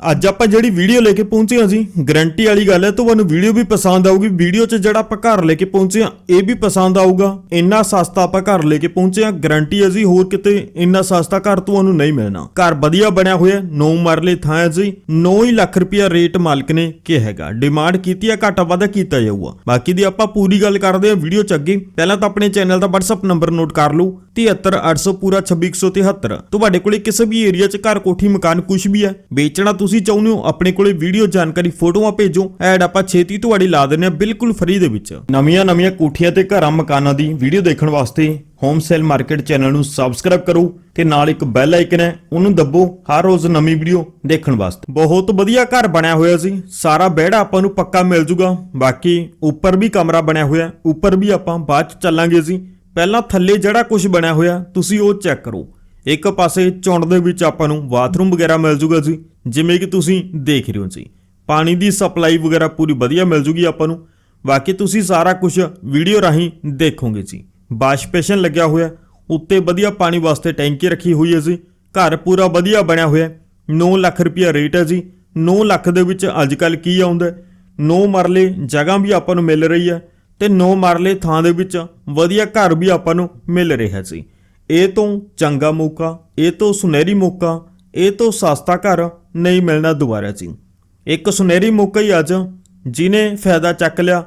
ਅੱਜ ਆਪਾਂ ਜਿਹੜੀ ਵੀਡੀਓ ਲੈ ਕੇ ਪਹੁੰਚੇ ਹਾਂ ਜੀ ਗਰੰਟੀ ਵਾਲੀ ਗੱਲ ਹੈ, ਤੁਹਾਨੂੰ ਵੀਡੀਓ ਵੀ ਪਸੰਦ ਆਊਗੀ। ਵੀਡੀਓ 'ਚ ਜਿਹੜਾ ਆਪਾਂ ਘਰ ਲੈ ਕੇ ਪਹੁੰਚੇ ਹਾਂ, ਇਹ ਵੀ ਪਸੰਦ ਆਊਗਾ। ਇੰਨਾ ਸਸਤਾ ਆਪਾਂ ਘਰ ਲੈ ਕੇ ਪਹੁੰਚੇ ਹਾਂ ਗਾਰੰਟੀ ਹੈ ਜੀ, ਹੋਰ ਕਿਤੇ ਇੰਨਾ ਸਸਤਾ ਘਰ ਤੁਹਾਨੂੰ ਨਹੀਂ ਮਿਲਣਾ। ਘਰ ਵਧੀਆ ਬਣਿਆ ਹੋਇਆ, ਨੌ ਮਰਲੇ ਥਾਂ ਹੈ ਜੀ 9 ਹੀ ਲੱਖ ਰੁਪਇਆ ਰੇਟ ਮਾਲਕ ਨੇ ਕਿਹਾ ਹੈਗਾ। ਡਿਮਾਂਡ ਕੀਤੀ ਹੈ, ਘਾਟਾ ਵਾਧਾ ਕੀਤਾ ਜਾਊਗਾ। ਬਾਕੀ ਦੀ ਆਪਾਂ ਪੂਰੀ ਗੱਲ ਕਰਦੇ ਹਾਂ ਵੀਡੀਓ 'ਚ ਅੱਗੇ। ਪਹਿਲਾਂ ਤਾਂ ਆਪਣੇ ਚੈਨਲ ਦਾ WhatsApp ਨੰਬਰ ਨੋਟ ਕਰ ਲਓ 73800 ਪੂਰਾ 26173 ਤੁਹਾਡੇ ਕੋਲੇ ਕਿਸੇ ਵੀ ਏਰੀਆ 'ਚ ਘਰ, ਕੋਠੀ, ਮਕਾਨ ਕੁਝ ਵੀ ਹੈ, ਵੇਚਣਾ ਤੁਸੀਂ ਚਾਹੁੰਦੇ ਹੋ ਆਪਣੇ ਕੋਲੇ ਵੀਡੀਓ ਜਾਣਕਾਰੀ ਫੋਟੋਆਂ ਭੇਜੋ ਐਡ ਆਪਾਂ ਛੇਤੀ ਤੁਹਾਡੀ ਲਾ ਦਿੰਦੇ ਹਾਂ ਬਿਲਕੁਲ ਫ੍ਰੀ ਦੇ ਵਿੱਚ। ਨਵੀਆਂ ਨਵੀਆਂ ਕੋਠੀਆਂ ਤੇ ਘਰਾਂ ਮਕਾਨਾਂ ਦੀ ਵੀਡੀਓ ਦੇਖਣ ਵਾਸਤੇ ਹੋਮ ਸੇਲ ਮਾਰਕੀਟ ਚੈਨਲ ਨੂੰ ਸਬਸਕ੍ਰਾਈਬ ਕਰੋ ਤੇ ਨਾਲ ਇੱਕ ਬੈਲ ਆਈਕਨ ਹੈ ਉਹਨੂੰ ਦੱਬੋ ਹਰ ਰੋਜ਼ ਨਵੀਂ ਵੀਡੀਓ ਦੇਖਣ ਵਾਸਤੇ। ਬਹੁਤ ਵਧੀਆ ਘਰ ਬਣਿਆ ਹੋਇਆ ਸੀ ਸਾਰਾ ਵਿਹੜਾ ਆਪਾਂ ਨੂੰ ਪੱਕਾ ਮਿਲ ਜੂਗਾ। ਬਾਕੀ ਉੱਪਰ ਵੀ ਕਮਰਾ ਬਣਿਆ ਹੋਇਆ ਉੱਪਰ ਵੀ ਆਪਾਂ ਬਾਅਦ ਚ ਚੱਲਾਂਗੇ ਜੀ। ਪਹਿਲਾਂ ਥੱਲੇ ਜਿਹੜਾ ਕੁਝ ਬਣਿਆ ਹੋਇਆ ਤੁਸੀਂ ਉਹ ਚੈੱਕ ਕਰੋ। ਇੱਕ ਪਾਸੇ ਚੌਂਡ ਦੇ ਵਿੱਚ ਆਪਾਂ ਨੂੰ ਬਾਥਰੂਮ ਵਗੈਰਾ ਮਿਲ ਜੂਗਾ ਜੀ, ਜਿਵੇਂ ਕਿ ਤੁਸੀਂ ਦੇਖ ਰਹੇ ਹੋ ਜੀ। ਪਾਣੀ ਦੀ ਸਪਲਾਈ ਵਗੈਰਾ ਪੂਰੀ ਵਧੀਆ ਮਿਲ ਜੂਗੀ ਆਪਾਂ ਨੂੰ। ਬਾਕੀ ਤੁਸੀਂ ਸਾਰਾ ਕੁਝ ਵੀਡੀਓ ਰਾਹੀਂ ਦੇਖੋਗੇ ਜੀ। ਵਾਸ਼ਪੇਸ਼ਨ ਲੱਗਿਆ ਹੋਇਆ, ਉੱਤੇ ਵਧੀਆ ਪਾਣੀ ਵਾਸਤੇ ਟੈਂਕੀ ਰੱਖੀ ਹੋਈ ਹੈ ਜੀ। ਘਰ ਪੂਰਾ ਵਧੀਆ ਬਣਿਆ ਹੋਇਆ। 9 ਲੱਖ ਰੁਪਿਆ ਰੇਟ ਹੈ ਜੀ। 9 ਲੱਖ ਦੇ ਵਿੱਚ ਅੱਜ ਕੱਲ ਕੀ ਆਉਂਦਾ? 9 ਮਰਲੇ ਜਗ੍ਹਾ ਵੀ ਆਪਾਂ ਨੂੰ ਮਿਲ ਰਹੀ ਹੈ ਤੇ 9 ਮਰਲੇ ਥਾਂ ਦੇ ਵਿੱਚ ਵਧੀਆ ਘਰ ਵੀ ਆਪਾਂ ਨੂੰ ਮਿਲ ਰਿਹਾ ਜੀ। ਇਹ ਤੋਂ ਚੰਗਾ ਮੌਕਾ, ਇਹ ਤੋਂ ਸੁਨਹਿਰੀ ਮੌਕਾ, ਇਹ ਤੋਂ ਸਸਤਾ ਘਰ ਨਹੀਂ ਮਿਲਣਾ ਦੁਬਾਰਾ ਸੀ ਇੱਕ ਸੁਨਹਿਰੀ ਮੌਕਾ ਹੀ ਅੱਜ ਜਿਹਨੇ ਫਾਇਦਾ ਚੱਕ ਲਿਆ,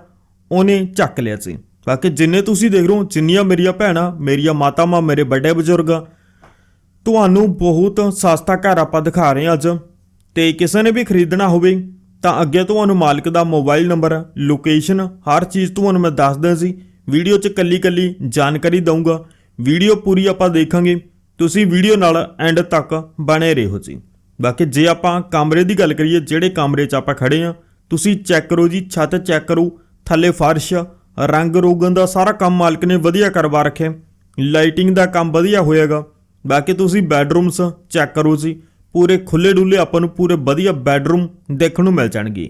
ਉਹਨੇ ਚੱਕ ਲਿਆ ਸੀ ਬਾਕੀ ਜਿੰਨੇ ਤੁਸੀਂ ਦੇਖ ਰਹੇ ਹੋ, ਜਿੰਨੀਆਂ ਮੇਰੀਆਂ ਭੈਣਾਂ, ਮੇਰੀਆਂ ਮਾਤਾਵਾਂ ਮੇਰੇ ਵੱਡੇ ਬਜ਼ੁਰਗ, ਤੁਹਾਨੂੰ ਬਹੁਤ ਸਸਤਾ ਘਰ ਆਪਾਂ ਦਿਖਾ ਰਹੇ ਹਾਂ ਅੱਜ। ਤੇ ਕਿਸੇ ਨੇ ਵੀ ਖਰੀਦਣਾ ਹੋਵੇ, ਤਾਂ ਅੱਗੇ ਤੁਹਾਨੂੰ ਮਾਲਕ ਦਾ ਮੋਬਾਈਲ ਨੰਬਰ, ਲੋਕੇਸ਼ਨ, ਹਰ ਚੀਜ਼ ਤੁਹਾਨੂੰ ਮੈਂ ਦੱਸਦਾ ਸੀ ਵੀਡੀਓ 'ਚ ਕੱਲੀ ਕੱਲੀ ਜਾਣਕਾਰੀ ਦਊਂਗਾ। ਵੀਡੀਓ ਪੂਰੀ ਆਪਾਂ ਦੇਖਾਂਗੇ। ਤੁਸੀਂ ਵੀਡੀਓ ਨਾਲ ਐਂਡ ਤੱਕ ਬਣੇ ਰਹੋ ਜੀ। ਬਾਕੀ ਜੇ ਆਪਾਂ ਕਮਰੇ ਦੀ ਗੱਲ ਕਰੀਏ, ਜਿਹੜੇ ਕਮਰੇ 'ਚ ਆਪਾਂ ਖੜੇ ਆ, ਤੁਸੀਂ ਚੈੱਕ ਕਰੋ ਜੀ, ਛੱਤ ਚੈੱਕ ਕਰੋ, ਥੱਲੇ ਫਰਸ਼, ਰੰਗ ਰੋਗਨ ਦਾ ਸਾਰਾ ਕੰਮ ਮਾਲਕ ਨੇ ਵਧੀਆ ਕਰਵਾ ਰੱਖਿਆ। ਲਾਈਟਿੰਗ ਦਾ ਕੰਮ ਵਧੀਆ ਹੋਏਗਾ ਬਾਕੀ ਤੁਸੀਂ ਬੈੱਡਰੂਮਸ ਚੈੱਕ ਕਰੋ ਜੀ। ਪੂਰੇ ਖੁੱਲੇ ਡੁੱਲੇ ਆਪਾਂ ਨੂੰ ਪੂਰੇ ਵਧੀਆ ਬੈੱਡਰੂਮ ਦੇਖਣ ਨੂੰ ਮਿਲ ਜਾਣਗੇ।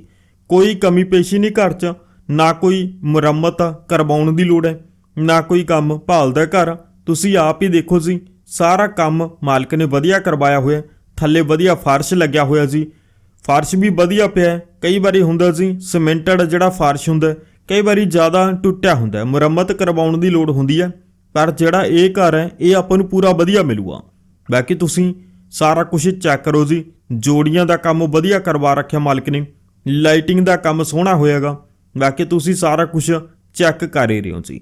ਕੋਈ ਕਮੀ ਪੇਸ਼ੀ ਨਹੀਂ ਘਰ 'ਚ। ਨਾ ਕੋਈ ਮੁਰੰਮਤ ਕਰਵਾਉਣ ਦੀ ਲੋੜ ਹੈ, ਨਾ ਕੋਈ ਕੰਮ ਭਾਲਦਾ ਘਰ। ਤੁਸੀਂ ਆਪ ਹੀ ਦੇਖੋ ਜੀ, ਸਾਰਾ ਕੰਮ ਮਾਲਕ ਨੇ ਵਧੀਆ ਕਰਵਾਇਆ ਹੋਇਆ ਥੱਲੇ ਵਧੀਆ ਫਰਸ਼ ਲੱਗਿਆ ਹੋਇਆ ਜੀ। ਫਰਸ਼ ਵੀ ਵਧੀਆ ਪਿਆ ਕਈ ਵਾਰੀ ਹੁੰਦਾ ਜੀ, ਸਿਮੈਂਟਡ ਜਿਹੜਾ ਫਰਸ਼ ਹੁੰਦਾ ਕਈ ਵਾਰੀ ਜ਼ਿਆਦਾ ਟੁੱਟਿਆ ਹੁੰਦਾ ਮੁਰੰਮਤ ਕਰਵਾਉਣ ਦੀ ਲੋੜ ਹੁੰਦੀ ਹੈ, ਪਰ ਜਿਹੜਾ ਇਹ ਘਰ ਹੈ, ਇਹ ਆਪਾਂ ਨੂੰ ਪੂਰਾ ਵਧੀਆ ਮਿਲੂਗਾ। ਬਾਕੀ ਤੁਸੀਂ ਸਾਰਾ ਕੁਝ ਚੈੱਕ ਕਰੋ ਜੀ, ਜੋੜੀਆਂ ਦਾ ਕੰਮ ਵਧੀਆ ਕਰਵਾ ਰੱਖਿਆ ਮਾਲਕ ਨੇ, ਲਾਈਟਿੰਗ ਦਾ ਕੰਮ ਸੋਹਣਾ ਹੋਏਗਾ ਬਾਕੀ ਤੁਸੀਂ ਸਾਰਾ ਕੁਝ ਚੈੱਕ ਕਰ ਰਹੇ ਹੋ ਜੀ।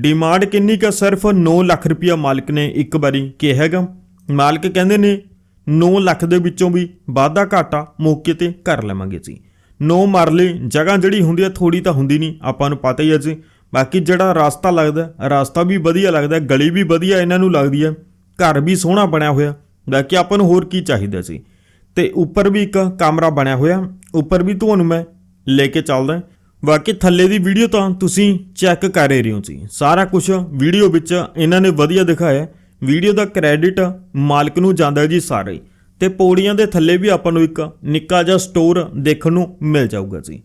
ਡਿਮਾਂਡ ਕਿੰਨੀ ਕਾ ਸਿਰਫ 9 ਲੱਖ ਰੁਪਇਆ ਮਾਲਕ ਨੇ ਇੱਕ ਵਾਰੀ ਕਿਹਾ ਮਾਲਕ ਕਹਿੰਦੇ ਨੇ 9 ਲੱਖ ਦੇ ਵਿੱਚੋਂ ਵੀ ਵਾਧਾ ਘਾਟਾ ਮੌਕੇ ਤੇ ਕਰ ਲਵਾਂਗੇ ਜੀ 9 ਮਰਲੇ ਜਗ੍ਹਾ ਜਿਹੜੀ ਹੁੰਦੀ ਹੈ ਥੋੜੀ ਤਾਂ ਹੁੰਦੀ ਨਹੀਂ, ਆਪਾਂ ਨੂੰ ਪਤਾ ਹੀ ਹੈ ਜੀ। ਬਾਕੀ ਜਿਹੜਾ ਰਸਤਾ ਲੱਗਦਾ, ਰਸਤਾ ਵੀ ਵਧੀਆ ਲੱਗਦਾ, ਗਲੀ ਵੀ ਵਧੀਆ ਇਹਨਾਂ ਨੂੰ ਲੱਗਦੀ ਹੈ ਘਰ ਵੀ ਸੋਹਣਾ ਬਣਿਆ ਹੋਇਆ। ਬਾਕੀ ਆਪਾਂ ਨੂੰ ਹੋਰ ਕੀ ਚਾਹੀਦਾ ਸੀ ਤੇ ਉੱਪਰ ਵੀ ਇੱਕ ਕਮਰਾ ਬਣਿਆ ਹੋਇਆ, ਉੱਪਰ ਵੀ ਤੁਹਾਨੂੰ ਮੈਂ ਲੈ ਕੇ ਚੱਲਦਾ। ਬਾਕੀ ਥੱਲੇ ਦੀ ਵੀਡੀਓ ਤਾਂ ਤੁਸੀਂ ਚੈੱਕ ਕਰ ਹੀ ਰਹੇ ਹੋ ਜੀ। ਸਾਰਾ ਕੁਝ ਵੀਡੀਓ ਵਿੱਚ ਇਹਨਾਂ ਨੇ ਵਧੀਆ ਦਿਖਾਇਆ। ਵੀਡੀਓ ਦਾ ਕ੍ਰੈਡਿਟ ਮਾਲਕ ਨੂੰ ਜਾਂਦਾ ਜੀ ਸਾਰੇ। ਹੀ। ਤੇ ਪੌੜੀਆਂ ਦੇ ਥੱਲੇ ਵੀ ਆਪਾਂ ਨੂੰ ਇੱਕ ਨਿੱਕਾ ਜਿਹਾ ਸਟੋਰ ਦੇਖਣ ਨੂੰ ਮਿਲ ਜਾਊਗਾ ਜੀ।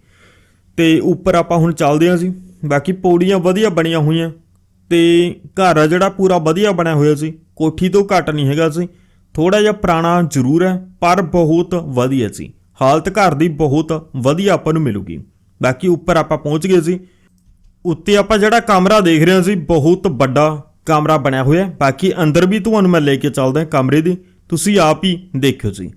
ਤੇ ਉੱਪਰ ਆਪਾਂ ਹੁਣ ਚੱਲਦੇ ਹਾਂ ਜੀ। ਬਾਕੀ ਪੌੜੀਆਂ ਵਧੀਆ ਬਣੀਆਂ ਹੋਈਆਂ। ਤੇ ਘਰ ਆ ਜਿਹੜਾ ਪੂਰਾ ਵਧੀਆ ਬਣਿਆ ਹੋਇਆ ਸੀ ਕੋਠੀ ਤੋਂ ਘੱਟ ਨਹੀਂ ਹੈਗਾ ਸੀ ਥੋੜਾ ਜਿਹਾ ਪੁਰਾਣਾ ਜ਼ਰੂਰ ਹੈ, ਪਰ ਬਹੁਤ ਵਧੀਆ ਸੀ ਹਾਲਤ ਘਰ ਦੀ ਬਹੁਤ ਵਧੀਆ ਆਪਾਂ ਨੂੰ ਮਿਲੂਗੀ। ਬਾਕੀ ਉੱਪਰ ਆਪਾਂ ਪਹੁੰਚ ਗਏ ਸੀ। ਉੱਤੇ ਆਪਾਂ ਜਿਹੜਾ ਕਮਰਾ ਦੇਖ ਰਹੇ ਹਾਂ ਸੀ, ਬਹੁਤ ਵੱਡਾ ਕਮਰਾ ਬਣਿਆ ਹੋਇਆ ਬਾਕੀ ਅੰਦਰ ਵੀ ਤੁਹਾਨੂੰ ਮੈਂ ਲੈ ਕੇ ਚੱਲਦਾ ਕਮਰੇ ਦੀ। ਤੁਸੀਂ ਆਪ ਹੀ ਦੇਖਿਓ ਜੀ।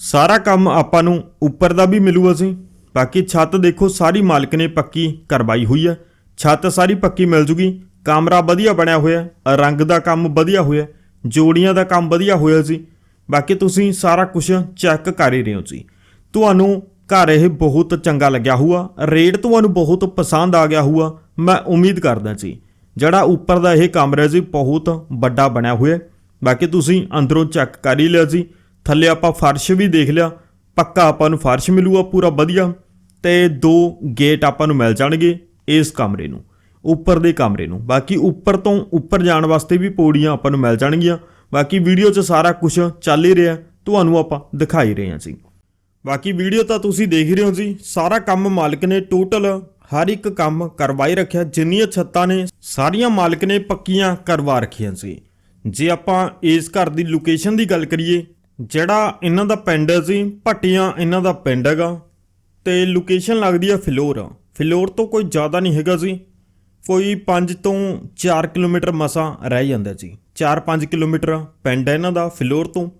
ਸਾਰਾ ਕੰਮ ਆਪਾਂ ਨੂੰ ਉੱਪਰ ਦਾ ਵੀ ਮਿਲੂਗਾ ਸੀ ਬਾਕੀ ਛੱਤ ਦੇਖੋ, ਸਾਰੀ ਮਾਲਕ ਨੇ ਪੱਕੀ ਕਰਵਾਈ ਹੋਈ ਹੈ। ਛੱਤ ਸਾਰੀ ਪੱਕੀ ਮਿਲ ਜੂਗੀ। ਕਮਰਾ ਵਧੀਆ ਬਣਿਆ ਹੋਇਆ ਰੰਗ ਦਾ ਕੰਮ ਵਧੀਆ ਹੋਇਆ ਜੋੜੀਆਂ ਦਾ ਕੰਮ ਵਧੀਆ ਹੋਇਆ ਸੀ। ਬਾਕੀ ਤੁਸੀਂ ਸਾਰਾ ਕੁਝ ਚੈੱਕ ਕਰ ਹੀ ਰਹੇ ਹੋ ਜੀ। ਤੁਹਾਨੂੰ ਘਰ ਇਹ ਬਹੁਤ ਚੰਗਾ ਲੱਗਿਆ ਹੋਊਗਾ ਰੇਟ ਤੁਹਾਨੂੰ ਬਹੁਤ ਪਸੰਦ ਆ ਗਿਆ ਹੋਊਗਾ ਮੈਂ ਉਮੀਦ ਕਰਦਾ ਜੀ ਜਿਹੜਾ ਉੱਪਰ ਦਾ ਇਹ ਕਮਰਾ ਜੀ ਬਹੁਤ ਵੱਡਾ ਬਣਿਆ ਹੋਇਆ। ਬਾਕੀ ਤੁਸੀਂ ਅੰਦਰੋਂ ਚੈੱਕ ਕਰ ਹੀ ਲਿਆ ਜੀ ਥੱਲੇ ਆਪਾਂ ਫਰਸ਼ ਵੀ ਦੇਖ ਲਿਆ। ਪੱਕਾ ਆਪਾਂ ਨੂੰ ਫਰਸ਼ ਮਿਲੂਗਾ, ਪੂਰਾ ਵਧੀਆ। ਤੇ ਦੋ ਗੇਟ ਆਪਾਂ ਨੂੰ ਮਿਲ ਜਾਣਗੇ ਇਸ ਕਮਰੇ ਨੂੰ, ਉੱਪਰ ਦੇ ਕਮਰੇ ਨੂੰ। ਬਾਕੀ ਉੱਪਰ ਤੋਂ ਉੱਪਰ ਜਾਣ ਵਾਸਤੇ ਵੀ ਪੌੜੀਆਂ ਆਪਾਂ ਨੂੰ ਮਿਲ ਜਾਣਗੀਆਂ। ਬਾਕੀ ਵੀਡੀਓ 'ਚ ਸਾਰਾ ਕੁਝ ਚੱਲ ਹੀ ਰਿਹਾ। ਤੁਹਾਨੂੰ ਆਪਾਂ ਦਿਖਾਈ ਰਹੇ ਹਾਂ ਜੀ। ਬਾਕੀ ਵੀਡੀਓ ਤਾਂ ਤੁਸੀਂ ਦੇਖ ਰਹੇ ਹੋ ਜੀ। ਸਾਰਾ ਕੰਮ ਮਾਲਕ ਨੇ ਟੋਟਲ ਹਰ ਇੱਕ ਕੰਮ ਕਰਵਾਈ ਰੱਖਿਆ। ਜਿੰਨੀਆਂ ਛੱਤਾਂ ਨੇ, ਸਾਰੀਆਂ ਮਾਲਕ ਨੇ ਪੱਕੀਆਂ ਕਰਵਾ ਰੱਖੀਆਂ ਸੀ। ਜੇ ਆਪਾਂ ਇਸ ਘਰ ਦੀ ਲੋਕੇਸ਼ਨ ਦੀ ਗੱਲ ਕਰੀਏ, ਜਿਹੜਾ ਇਹਨਾਂ ਦਾ ਪਿੰਡ ਹੈ ਜੀ ਭੱਟੀਆਂ ਇਹਨਾਂ ਦਾ ਪਿੰਡ ਹੈਗਾ। ਤੇ ਲੋਕੇਸ਼ਨ ਲੱਗਦੀ ਹੈ ਫਿਲੌਰ। ਫਿਲੌਰ ਤੋਂ ਕੋਈ ਜ਼ਿਆਦਾ ਨਹੀਂ ਹੈਗਾ ਜੀ। ਕੋਈ 5 ਤੋਂ 4 ਕਿਲੋਮੀਟਰ ਮਸਾਂ ਰਹਿ ਜਾਂਦਾ ਜੀ। 4-5 ਕਿਲੋਮੀਟਰ ਪਿੰਡ ਹੈ ਇਹਨਾਂ ਦਾ ਫਿਲੌਰ ਤੋਂ।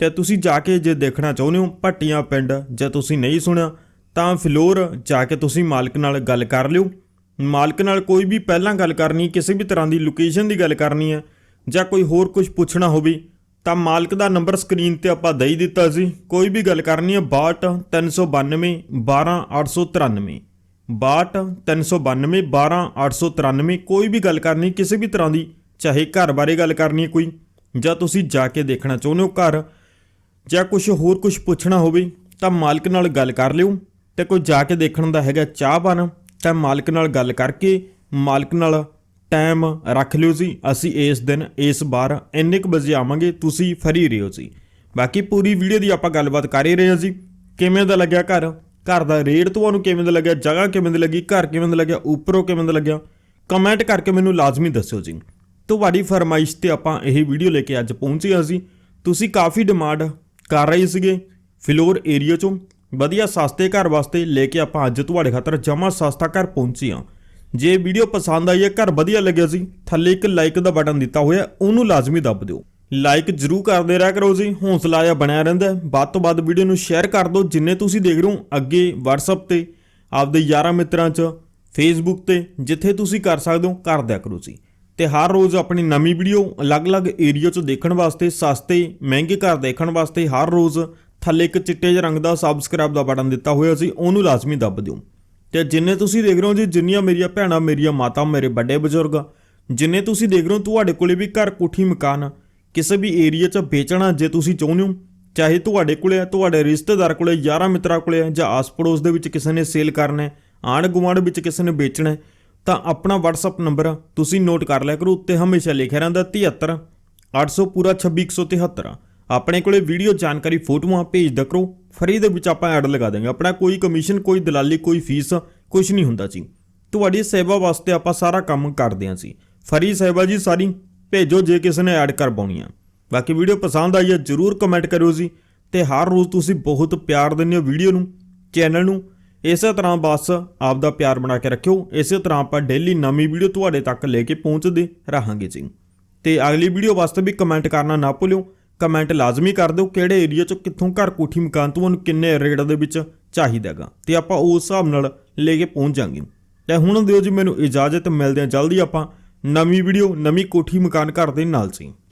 ਤੇ ਤੁਸੀਂ ਜਾ ਕੇ ਜੇ ਦੇਖਣਾ ਚਾਹੁੰਦੇ ਹੋ ਭੱਟੀਆਂ ਪਿੰਡ ਜੇ ਤੁਸੀਂ ਨਹੀਂ ਸੁਣਿਆ, ਤਾਂ ਫਿਲੌਰ ਜਾ ਕੇ ਤੁਸੀਂ ਮਾਲਕ ਨਾਲ ਗੱਲ ਕਰ ਲਿਓ। ਮਾਲਕ ਨਾਲ ਕੋਈ ਵੀ ਪਹਿਲਾਂ ਗੱਲ ਕਰਨੀ, ਕਿਸੇ ਵੀ ਤਰ੍ਹਾਂ ਦੀ ਲੋਕੇਸ਼ਨ ਦੀ ਗੱਲ ਕਰਨੀ ਹੈ ਜਾਂ ਕੋਈ ਹੋਰ ਕੁਝ ਪੁੱਛਣਾ ਹੋਵੇ, ਤਾਂ ਮਾਲਕ ਦਾ ਨੰਬਰ ਸਕਰੀਨ ਤੇ ਆਪਾਂ ਦੇ ਦਿੱਤਾ ਸੀ। ਕੋਈ ਵੀ ਗੱਲ ਕਰਨੀ ਹੈ 62 392 12893 62 392 12893 ਕੋਈ ਵੀ ਗੱਲ ਕਰਨੀ, ਕਿਸੇ ਵੀ ਤਰ੍ਹਾਂ ਦੀ, ਚਾਹੇ ਘਰ ਬਾਰੇ ਗੱਲ ਕਰਨੀ ਹੈ ਕੋਈ, ਜਾਂ ਤੁਸੀਂ ਜਾ ਕੇ ਦੇਖਣਾ ਚਾਹੁੰਦੇ ਹੋ ਘਰ ਜਾਂ ਕੁਝ ਹੋਰ ਕੁਝ ਪੁੱਛਣਾ ਹੋਵੇ, ਤਾਂ ਮਾਲਕ ਨਾਲ ਗੱਲ ਕਰ ਲਿਓ। ਤੇ ਕੋਈ ਜਾ ਕੇ ਦੇਖਣ ਦਾ ਹੈਗਾ ਚਾਹ ਬਣ ਤਾਂ ਮਾਲਕ ਨਾਲ ਗੱਲ ਕਰਕੇ, ਮਾਲਕ ਨਾਲ ਟਾਈਮ ਰੱਖ ਲਿਓ ਜੀ। ਅਸੀਂ ਇਸ ਦਿਨ, ਇਸ ਵਾਰ ਇੰਨੇ ਕੁ ਵਜੇ ਆਵਾਂਗੇ, ਤੁਸੀਂ ਫਰੀ ਰਹੋ ਜੀ। ਬਾਕੀ ਪੂਰੀ ਵੀਡੀਓ ਦੀ ਆਪਾਂ ਗੱਲਬਾਤ ਕਰ ਹੀ ਰਹੇ ਹਾਂ ਜੀ। ਕਿਵੇਂ ਦਾ ਲੱਗਿਆ ਘਰ? ਘਰ ਦਾ ਰੇਟ ਤੁਹਾਨੂੰ ਕਿਵੇਂ ਦਾ ਲੱਗਿਆ? ਜਗ੍ਹਾ ਕਿਵੇਂ ਦੀ ਲੱਗੀ? ਘਰ ਕਿਵੇਂ ਦਾ ਲੱਗਿਆ? ਉੱਪਰੋਂ ਕਿਵੇਂ ਦਾ ਲੱਗਿਆ? ਕਮੈਂਟ ਕਰਕੇ ਮੈਨੂੰ ਲਾਜ਼ਮੀ ਦੱਸਿਓ ਜੀ। ਤੁਹਾਡੀ ਫਰਮਾਇਸ਼ ਤੇ ਆਪਾਂ ਇਹ ਵੀਡੀਓ ਲੈ ਕੇ ਅੱਜ ਪਹੁੰਚੇ ਹਾਂ ਜੀ। ਤੁਸੀਂ ਕਾਫੀ ਡਿਮਾਂਡ ਕਰ ਰਹੇ ਸੀਗੇ। ਫਲੋਰ ਏਰੀਆ ਚੋਂ ਵਧੀਆ ਸਸਤੇ ਘਰ ਵਾਸਤੇ ਲੈ ਕੇ ਆਪਾਂ ਅੱਜ ਤੁਹਾਡੇ ਖਾਤਰ ਜਮਾ ਸਸਤਾ ਘਰ ਪਹੁੰਚੇ ਹਾਂ। ਜੇ ਵੀਡੀਓ ਪਸੰਦ ਆਈ ਹੈ, ਘਰ ਵਧੀਆ ਲੱਗਿਆ ਸੀ, ਥੱਲੇ ਇੱਕ ਲਾਈਕ ਦਾ ਬਟਨ ਦਿੱਤਾ ਹੋਇਆ, ਉਹਨੂੰ ਲਾਜ਼ਮੀ ਦੱਬ ਦਿਓ। ਲਾਈਕ ਜਰੂਰ ਕਰਦੇ ਰਹਿ ਕਰੋ ਜੀ, ਹੌਸਲਾ ਜਿਹਾ ਬਣਿਆ ਰਹਿੰਦਾ ਵੱਧ ਤੋਂ ਵੱਧ ਵੀਡੀਓ ਨੂੰ ਸ਼ੇਅਰ ਕਰ ਦਿਓ, ਜਿੰਨੇ ਤੁਸੀਂ ਦੇਖ ਰਹੇ ਹੋ, ਅੱਗੇ WhatsApp ਤੇ, ਆਪਦੇ ਯਾਰਾਂ ਮਿੱਤਰਾਂ 'ਚ, Facebook ਤੇ, ਜਿੱਥੇ ਤੁਸੀਂ ਕਰ ਸਕਦੇ ਹੋ, ਕਰ ਦਿਆ ਕਰੋ ਜੀ। ਤੇ ਹਰ ਰੋਜ਼ ਆਪਣੀ ਨਵੀਂ ਵੀਡੀਓ ਅਲੱਗ-ਅਲੱਗ ਏਰੀਆ 'ਚ ਦੇਖਣ ਵਾਸਤੇ, ਸਸਤੇ, ਮਹਿੰਗੇ ਘਰ ਦੇਖਣ ਵਾਸਤੇ ਹਰ ਰੋਜ਼ ਥੱਲੇ ਇੱਕ ਚਿੱਟੇ ਜਿਹੇ ਰੰਗ ਦਾ ਸਬਸਕ੍ਰਾਈਬ ਦਾ ਬਟਨ ਦਿੱਤਾ ਹੋਇਆ ਸੀ, ਉਹਨੂੰ ਲਾਜ਼ਮੀ ਦੱਬ ਦਿਓ। ਤੇ ਜਿੰਨੇ ਤੁਸੀਂ ਦੇਖ ਰਹੇ ਹੋ ਜੀ, ਜਿੰਨੀਆਂ ਮੇਰੀਆਂ ਭੈਣਾਂ, ਮੇਰੀਆਂ ਮਾਤਾ ਮੇਰੇ ਵੱਡੇ ਬਜ਼ੁਰਗ, ਜਿੰਨੇ ਤੁਸੀਂ ਦੇਖ ਰਹੇ ਹੋ, ਤੁਹਾਡੇ ਕੋਲੇ ਵੀ ਘਰ, ਕੋਠੀ, ਮਕਾਨ, ਕਿਸੇ ਵੀ ਏਰੀਆ 'ਚ ਵੇਚਣਾ ਜੇ ਤੁਸੀਂ ਚਾਹੁੰਦੇ ਹੋ, ਚਾਹੇ ਤੁਹਾਡੇ ਕੋਲੇ ਹੈ ਤੁਹਾਡੇ ਰਿਸ਼ਤੇਦਾਰ ਕੋਲੇ, ਯਾਰਾਂ ਮਿੱਤਰਾਂ ਕੋਲੇ ਹੈ ਜਾਂ ਆਸ-ਪੜੋਸ ਦੇ ਵਿੱਚ ਕਿਸੇ ਨੇ ਸੇਲ ਕਰਨਾ ਹੈ ਆਂਢ ਗੁਆਂਢ ਵਿੱਚ ਕਿਸੇ ਨੇ ਵੇਚਣਾ ਹੈ ਤਾਂ ਆਪਣਾ WhatsApp ਨੰਬਰ ਤੁਸੀਂ ਨੋਟ ਕਰ ਲਿਆ ਕਰੋ, ਉੱਤੇ ਹਮੇਸ਼ਾ ਲਿਖਿਆ ਰਹਿੰਦਾ 73 800 ਪੂਰਾ 26173 ਆਪਣੇ ਕੋਲੇ ਵੀਡੀਓ ਜਾਣਕਾਰੀ ਫੋਟੋਆਂ ਭੇਜ ਦਿਆ ਕਰੋ ਫਰੀ ਦੇ ਵਿੱਚ ਆਪਾਂ ਐਡ ਲਗਾ ਦਾਂਗੇ ਆਪਣਾ ਕੋਈ ਕਮਿਸ਼ਨ ਕੋਈ ਦਲਾਲੀ, ਕੋਈ ਫੀਸ ਕੁਝ ਨਹੀਂ ਹੁੰਦਾ ਜੀ। ਤੁਹਾਡੀ ਸੇਵਾ ਵਾਸਤੇ ਆਪਾਂ ਸਾਰਾ ਕੰਮ ਕਰਦੇ ਹਾਂ ਸੀ ਫਰੀ ਸੇਵਾ ਜੀ ਸਾਰੀ, ਭੇਜੋ ਜੇ ਕਿਸੇ ਨੇ ਐਡ ਕਰਵਾਉਣੀ ਆ। ਬਾਕੀ ਵੀਡੀਓ ਪਸੰਦ ਆਈ ਹੈ ਜਰੂਰ ਕਮੈਂਟ ਕਰਿਓ ਜੀ। ਤੇ ਹਰ ਰੋਜ਼ ਤੁਸੀਂ ਬਹੁਤ ਪਿਆਰ ਦਿੰਦੇ ਹੋ ਵੀਡੀਓ ਨੂੰ ਚੈਨਲ ਨੂੰ। ਇਸੇ ਤਰ੍ਹਾਂ ਬਸ ਆਪ ਦਾ ਪਿਆਰ ਬਣਾ ਕੇ ਰੱਖਿਓ। ਇਸੇ ਤਰ੍ਹਾਂ ਆਪਾਂ ਡੇਲੀ ਨਵੀਂ ਵੀਡੀਓ ਤੁਹਾਡੇ ਤੱਕ ਲੈ ਕੇ ਪਹੁੰਚਦੇ ਰਹਾਂਗੇ ਜੀ। ਤੇ ਅਗਲੀ ਵੀਡੀਓ ਵਾਸਤੇ ਵੀ ਕਮੈਂਟ ਕਰਨਾ ਨਾ ਭੁੱਲਿਓ। ਕਮੈਂਟ ਲਾਜ਼ਮੀ ਕਰ ਦਿਓ ਕਿਹੜੇ ਏਰੀਆ 'ਚ ਕਿੱਥੋਂ ਘਰ ਕੋਠੀ ਮਕਾਨ ਤੁਹਾਨੂੰ ਕਿੰਨੇ ਰੇਟ ਦੇ ਵਿੱਚ ਚਾਹੀਦਾਗਾ ਤੇ ਆਪਾਂ ਉਸ ਹਿਸਾਬ ਨਾਲ ਲੈ ਕੇ ਪਹੁੰਚ ਜਾਾਂਗੇ। ਤੇ ਹੁਣ ਦਿਓ ਜੀ ਮੈਨੂੰ ਇਜਾਜ਼ਤ, ਮਿਲਦੇ ਹਾਂ ਜਲਦੀ ਆਪਾਂ ਨਵੀਂ ਵੀਡੀਓ ਨਵੀਂ ਕੋਠੀ ਮਕਾਨ ਘਰ ਦੇ ਨਾਲ ਸੀ